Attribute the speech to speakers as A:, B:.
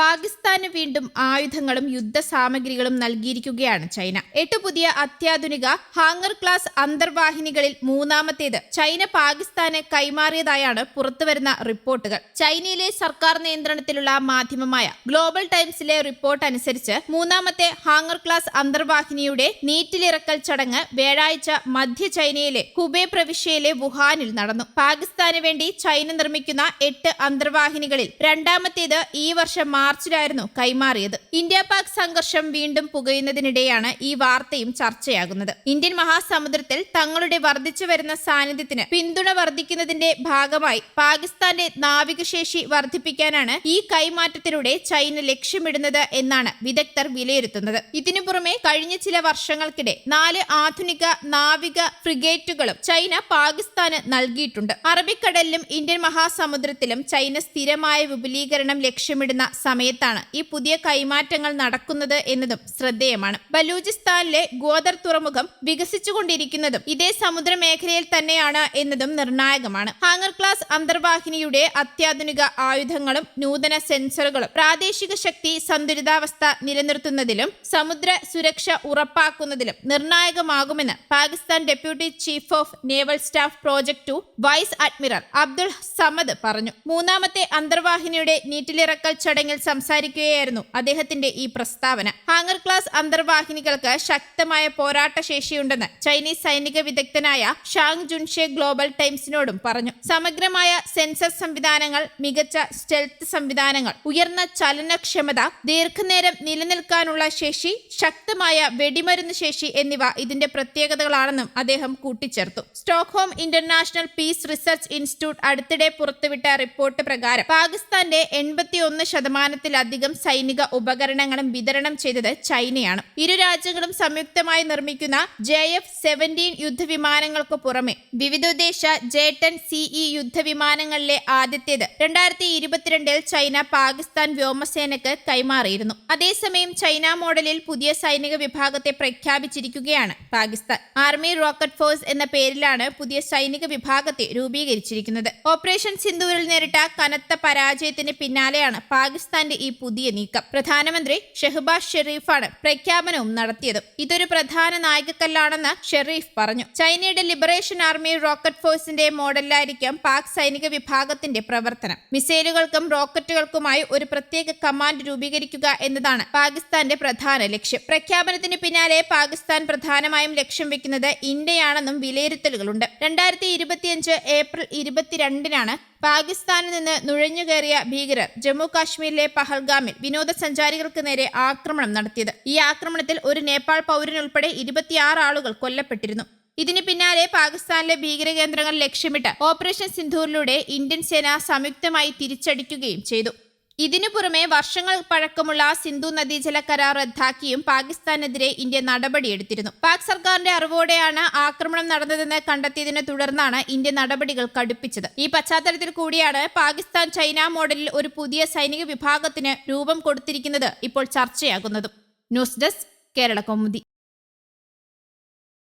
A: പാകിസ്ഥാന് വീണ്ടും ആയുധങ്ങളും യുദ്ധസാമഗ്രികളും നൽകിയിരിക്കുകയാണ് ചൈന. എട്ട് പുതിയ അത്യാധുനിക ഹാങ്ങർ ക്ലാസ് അന്തർവാഹിനികളിൽ മൂന്നാമത്തേത് ചൈന പാകിസ്ഥാന് കൈമാറിയതായാണ് പുറത്തുവരുന്ന റിപ്പോർട്ടുകൾ. ചൈനയിലെ സർക്കാർ നിയന്ത്രണത്തിലുള്ള മാധ്യമമായ ഗ്ലോബൽ ടൈംസിലെ റിപ്പോർട്ട് അനുസരിച്ച് മൂന്നാമത്തെ ഹാങ്ങർ ക്ലാസ് അന്തർവാഹിനിയുടെ നീറ്റിലിറക്കൽ ചടങ്ങ് വ്യാഴാഴ്ച മധ്യ ചൈനയിലെ ഹുബേ പ്രവിശ്യയിലെ വുഹാനിൽ നടന്നു. പാകിസ്ഥാന് വേണ്ടി ചൈന നിർമ്മിക്കുന്ന എട്ട് അന്തർവാഹിനികളിൽ രണ്ടാമത്തേത് ഈ വർഷം മാർച്ചിലായിരുന്നു കൈമാറിയത്. ഇന്ത്യ പാക് സംഘർഷം വീണ്ടും പുകയുന്നതിനിടെയാണ് ഈ വാർത്തയും ചർച്ചയാകുന്നത്. ഇന്ത്യൻ മഹാസമുദ്രത്തിൽ തങ്ങളുടെ വർദ്ധിച്ചു വരുന്ന സാന്നിധ്യത്തിന് പിന്തുണ വർദ്ധിക്കുന്നതിന്റെ ഭാഗമായി പാകിസ്ഥാന്റെ നാവികശേഷി വർദ്ധിപ്പിക്കാനാണ് ഈ കൈമാറ്റത്തിലൂടെ ചൈന ലക്ഷ്യമിടുന്നത് എന്നാണ് വിദഗ്ധർ വിലയിരുത്തുന്നത്. ഇതിനു പുറമെ കഴിഞ്ഞ ചില വർഷങ്ങൾക്കിടെ നാല് ആധുനിക നാവിക ഫ്രിഗേറ്റുകളും ചൈന പാകിസ്ഥാന് നൽകിയിട്ടുണ്ട്. അറബിക്കടലിലും ഇന്ത്യൻ മഹാസമുദ്രത്തിലും ചൈന സ്ഥിരമായ വിപുലീകരണം ലക്ഷ്യമിടുന്ന സമയത്താണ് ഈ പുതിയ കൈമാറ്റങ്ങൾ നടക്കുന്നത് എന്നതും ശ്രദ്ധേയമാണ്. ബലൂചിസ്ഥാനിലെ ഗോദർ തുറമുഖം വികസിച്ചുകൊണ്ടിരിക്കുന്നതും ഇതേ സമുദ്ര മേഖലയിൽ തന്നെയാണ് എന്നതും നിർണായകമാണ്. ഹാങ്ങർ ക്ലാസ് അന്തർവാഹിനിയുടെ അത്യാധുനിക ആയുധങ്ങളും നൂതന സെൻസറുകളും പ്രാദേശിക ശക്തി സന്തുലിതാവസ്ഥ നിലനിർത്തുന്നതിലും സമുദ്ര സുരക്ഷ ഉറപ്പാക്കുന്നതിലും നിർണായകമാകുമെന്ന് Pakistan deputy chief of naval staff project two vice admiral Abdul Samad പറഞ്ഞു. മൂന്നാമത്തെ അന്തർവാഹിനിയുടെ നീറ്റിലിറക്കൽ ചടങ്ങിൽ സംസാരിക്കുകയായിരുന്നു അദ്ദേഹത്തിന്റെ ഈ പ്രസ്താവന. ഹാങ്ങർ ക്ലാസ് അന്തർവാഹിനികൾക്ക് ശക്തമായ പോരാട്ട ശേഷിയുണ്ടെന്ന് ചൈനീസ് സൈനിക വിദഗ്ധനായ ഷാങ് ജുൻഷെ ഗ്ലോബൽ ടൈംസിനോടും പറഞ്ഞു. സമഗ്രമായ സെൻസർ സംവിധാനങ്ങൾ മികച്ച സ്റ്റെൽത്ത് സംവിധാനങ്ങൾ ഉയർന്ന ചലനക്ഷമത ദീർഘനേരം നിലനിൽക്കാനുള്ള ശേഷി ശക്തമായ വെടിമരുന്ന് ശേഷി എന്നിവ ഇതിന്റെ പ്രത്യേകതകളാണെന്നും അദ്ദേഹം കൂട്ടിച്ചേർത്തു. Stockholm International Peace Research Institute അടുത്തിടെ പുറത്തുവിട്ട റിപ്പോർട്ട് പ്രകാരം പാകിസ്ഥാന്റെ എൺപത്തിയൊന്ന് ശതമാനത്തിലധികം സൈനിക ഉപകരണങ്ങളും വിതരണം ചെയ്തത് ചൈനയാണ്. ഇരു രാജ്യങ്ങളും സംയുക്തമായി നിർമ്മിക്കുന്ന ജെ എഫ് സെവന്റീൻ യുദ്ധവിമാനങ്ങൾക്ക് പുറമെ വിവിധോദ്ദേശ ജെ ടെൻ സിഇ യുദ്ധവിമാനങ്ങളിലെ ആദ്യത്തേത് രണ്ടായിരത്തി ഇരുപത്തിരണ്ടിൽ ചൈന പാകിസ്ഥാൻ വ്യോമസേനയ്ക്ക് കൈമാറിയിരുന്നു. അതേസമയം ചൈന മോഡലിൽ പുതിയ സൈനിക വിഭാഗത്തെ പ്രഖ്യാപിച്ചിരിക്കുകയാണ് പാകിസ്ഥാൻ. ആർമി റോക്കറ്റ് ഫോഴ്സ് എന്ന പേരിലാണ് പുതിയ സൈനിക വിഭാഗത്തെ രൂപീകരിച്ചിരിക്കുന്നത്. ഓപ്പറേഷൻ സിന്ധൂരിൽ നേരിട്ട കനത്ത പരാജയത്തിന് പിന്നാലെയാണ് പാകിസ്ഥാന്റെ ഈ പുതിയ നീക്കം പ്രധാനമന്ത്രി ഷെഹബാസ് ഷെറീഫാണ് പ്രഖ്യാപനവും നടത്തിയത്. ഇതൊരു പ്രധാന നായകക്കല്ലാണെന്ന് ഷെറീഫ് പറഞ്ഞു. ചൈനയുടെ ലിബറേഷൻ ആർമി റോക്കറ്റ് ഫോഴ്സിന്റെ മോഡലിലായിരിക്കും പാക് സൈനിക വിഭാഗത്തിന്റെ പ്രവർത്തനം. മിസൈലുകൾക്കും റോക്കറ്റുകൾക്കുമായി ഒരു പ്രത്യേക കമാൻഡ് രൂപീകരിക്കുക എന്നതാണ് പാകിസ്ഥാന്റെ പ്രധാന ലക്ഷ്യം. പ്രഖ്യാപനത്തിന് പിന്നാലെ പാകിസ്ഥാൻ പ്രധാനമായും ലക്ഷ്യം വെക്കുന്നത് ഇന്ത്യയാണെന്നും വിലയിരുത്തലുകളുണ്ട്. രണ്ടായിരത്തി ഇരുപത്തിയഞ്ച് ഏപ്രിൽ ഇരുപത്തിരണ്ടിനാണ് പാകിസ്ഥാനിൽ നിന്ന് നുഴഞ്ഞുകയറിയ ഭീകരർ ജമ്മു കാശ്മീരിലെ പഹൽഗാമിൽ വിനോദസഞ്ചാരികൾക്ക് നേരെ ആക്രമണം നടത്തിയത്. ഈ ആക്രമണത്തിൽ ഒരു നേപ്പാൾ പൗരനുൾപ്പെടെ ഇരുപത്തിയാറ് ആളുകൾ കൊല്ലപ്പെട്ടിരുന്നു. ഇതിന് പിന്നാലെ പാകിസ്ഥാനിലെ ഭീകരകേന്ദ്രങ്ങൾ ലക്ഷ്യമിട്ട് ഓപ്പറേഷൻ സിന്ധൂരിലൂടെ ഇന്ത്യൻ സേന സംയുക്തമായി തിരിച്ചടിക്കുകയും ചെയ്തു. ഇതിനു പുറമെ വർഷങ്ങൾ പഴക്കമുള്ള സിന്ധു നദീജല കരാർ റദ്ദാക്കിയും പാകിസ്ഥാനെതിരെ ഇന്ത്യ നടപടിയെടുത്തിരുന്നു. പാക് സർക്കാരിന്റെ അറിവോടെയാണ് ആക്രമണം നടന്നതെന്ന് കണ്ടെത്തിയതിനെ തുടർന്നാണ് ഇന്ത്യ നടപടികൾ കടുപ്പിച്ചത്. ഈ പശ്ചാത്തലത്തിൽ കൂടിയാണ് പാകിസ്ഥാൻ ചൈന മോഡലിൽ ഒരു പുതിയ സൈനിക വിഭാഗത്തിന് രൂപം കൊടുത്തിരിക്കുന്നത് ഇപ്പോൾ ചർച്ചയാകുന്നതും. News desk Kerala Kaumudi.